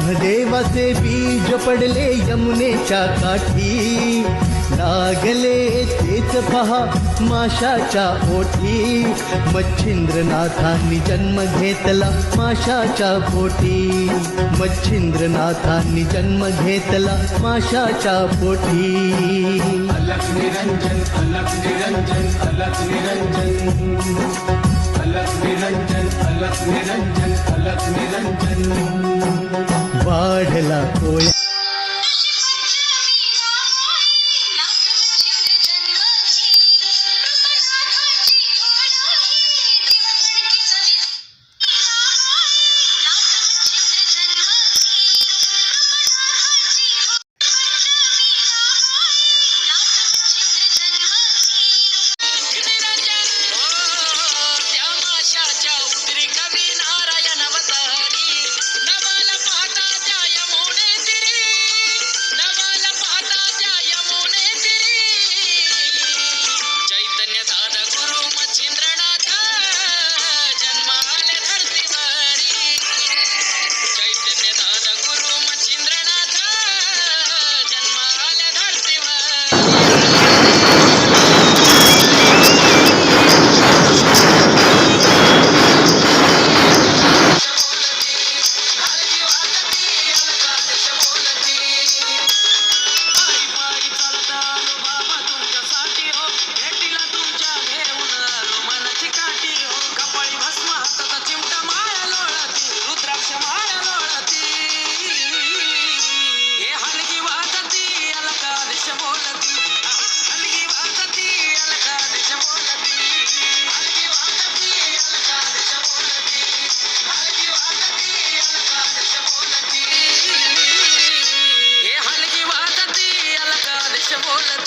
ब्रह्मदेवाचे बीज पडले यमुनेच्या काठी लागले तेच पहा माशाच्या ओठी। मच्छिंद्रनाथांनी जन्म घेतला माशाच्या पोटी। मच्छिंद्रनाथांनी जन्म घेतला माशाच्या पोटी। अलग निरंजन अलग निरंजन अलग निरंजन। अलग निरंजन अलग निरंजन अलग निरंजन। वाढला कोया।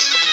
Thank you.